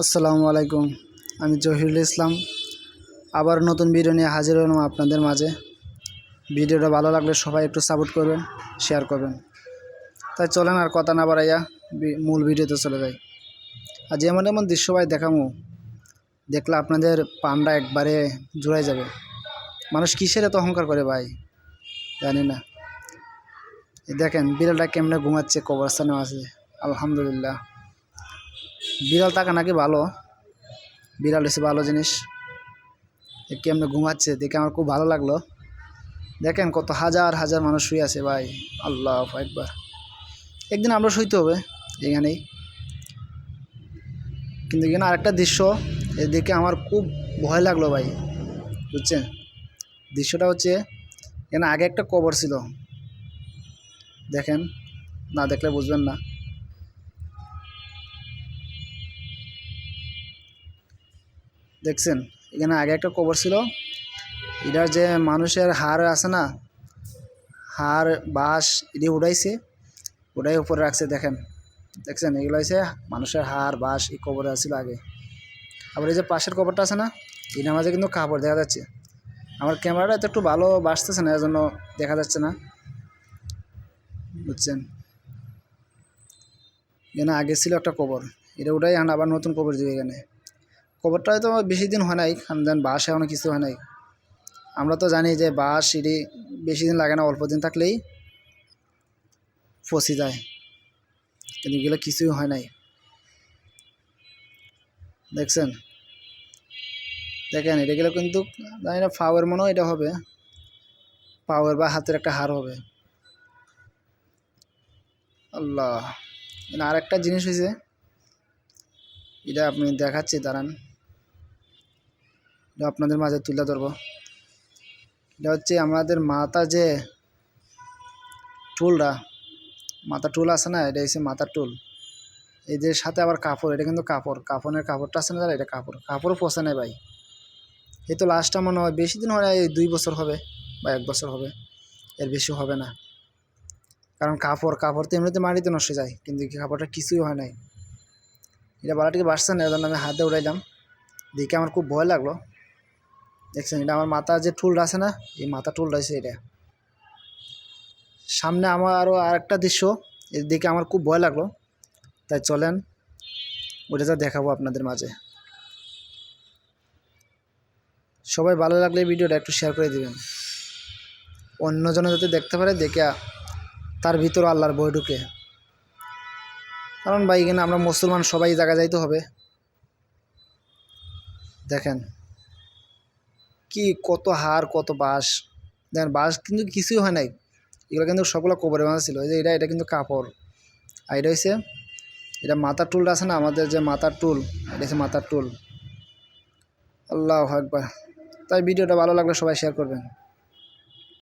আসসালামু আলাইকুম, আমি জহিরুল ইসলাম। আবার নতুন ভিডিও নিয়ে হাজির হলাম আপনাদের মাঝে। ভিডিওটা ভালো লাগলে সবাই একটু সাপোর্ট করবেন শেয়ার করবেন। তাই চলেন আর কথা না বাড়াইয়া মূল ভিডিওতে চলে যাই। আর যেমন এমন দৃশ্য ভাই দেখামো, দেখলে আপনাদের পামটা একবারে জুড়াই যাবে। মানুষ কিসের এত অহংকার করে ভাই? জানি না। দেখেন, বিড়ালটা কেমনে ঘুমাচ্ছে কবরস্থানে আছে। আলহামদুলিল্লাহ। বিড়াল থাকা নাকি ভালো? বিড়াল হচ্ছে ভালো জিনিস। কেমনে ঘুমাচ্ছে দেখে আমার খুব ভালো লাগল। দেখেন কত হাজার হাজার মানুষ শুয়ে আছে ভাই। আল্লাহ একবার একদিন আমরা শুইতে হবে এখানেই। কিন্তু এখানে আরেকটা দৃশ্য দেখে আমার খুব ভয় লাগল ভাই। বুঝছেন? দৃশ্যটা হচ্ছে, এখানে আগে একটা কবর ছিল। দেখেন? না দেখলে বুঝবেন না। দেখছেন, এখানে আগে একটা কবর ছিল। এটার যে মানুষের হাড় আছে না, হাড়, বাঁশ, এটি উড়াইছে ওটাই উপরে রাখছে, দেখেন। দেখছেন, এগুলো হচ্ছে মানুষের হাড়, বাঁশ, এই কবরে ছিল আগে। আবার এই যে পাশের কবরটা আছে না, এটার মাঝে কিন্তু কাপড় দেখা যাচ্ছে। আমার ক্যামেরাটা তো একটু ভালো বাসতেছে না এর জন্য দেখা যাচ্ছে না। বুঝছেন? এখানে আগে ছিল একটা কবর, এটা ওটাই আবার নতুন কবর দিবে এখানে। কবরটা হয়তো বেশি দিন হয় নাই দেন বাস এখনও কিছু হয় নাই। আমরা তো জানি যে বাস, সিঁড়ি বেশি দিন লাগে না, অল্প দিন থাকলেই ফসি যায়। কিন্তু এগুলো কিছুই হয় নাই। দেখছেন? দেখেন, এটাগুলো কিন্তু, জানি না, ফাওয়ার মনে হয় এটা হবে। পাওয়ার বা হাতের একটা হার হবে। আল্লাহ। আর একটা জিনিস হয়েছে এটা আপনি দেখাচ্ছি, দাঁড়ান। এটা আপনাদের মাঝে তুলে ধরবো। এটা হচ্ছে আমাদের মাথা যে টুলটা মাথা টুল আছে না? এটা হচ্ছে মাথার টুল। এই যে সাথে আবার কাপড় এটা কিন্তু কাপড়। কাপড়ের কাপড়টা আছে না দাদা এটা কাপড়। কাপড়ও পচে নেই ভাই। এই তো লাস্টটা মনে হয় বেশি দিন হয় না, এই দুই বছর হবে বা এক বছর হবে। এর বেশি হবে না। কারণ কাপড় কাপড় তো এমনিতে মাটিতে নষ্ট যায় কিন্তু কাপড়টা কিছুই হয় নাই। এটা বালাটিকে বাসছে না এর জন্য আমি হাতে উড়াইলাম। দেখে আমার খুব ভয় লাগল। দেখছেন, এটা আমার মাথা যে টুলটা আছে না, এই মাথা টুলটা আছে এটা। সামনে আমার আরও আরেকটা দৃশ্য, এর দিকে আমার খুব ভয় লাগল। তাই চলেন, ওটা যা দেখাবো আপনাদের মাঝে। সবাই ভালো লাগলে ভিডিওটা একটু শেয়ার করে দিবেন। অন্যজনে যাতে দেখতে পারে, দেখে তার ভিতর আল্লাহর বই ঢুকে। কারণ ভাই, এখানে আমরা মুসলমান, সবাই জায়গা যাইতে হবে। দেখেন কি কত হার, কত বাঁশ? দেখেন বাঁশ কিন্তু কিছুই হয় নাই। এগুলো কিন্তু সবগুলো কবরে বাঁধা ছিল। এই যে এটা এটা কিন্তু কাপড়। আর এটা হচ্ছে এটা মাথার টুলটা আছে না? আমাদের যে মাথার টুল, এটা হচ্ছে মাথার টুল। আল্লাহ একবার তাই ভিডিওটা ভালো লাগলে সবাই শেয়ার করবেন।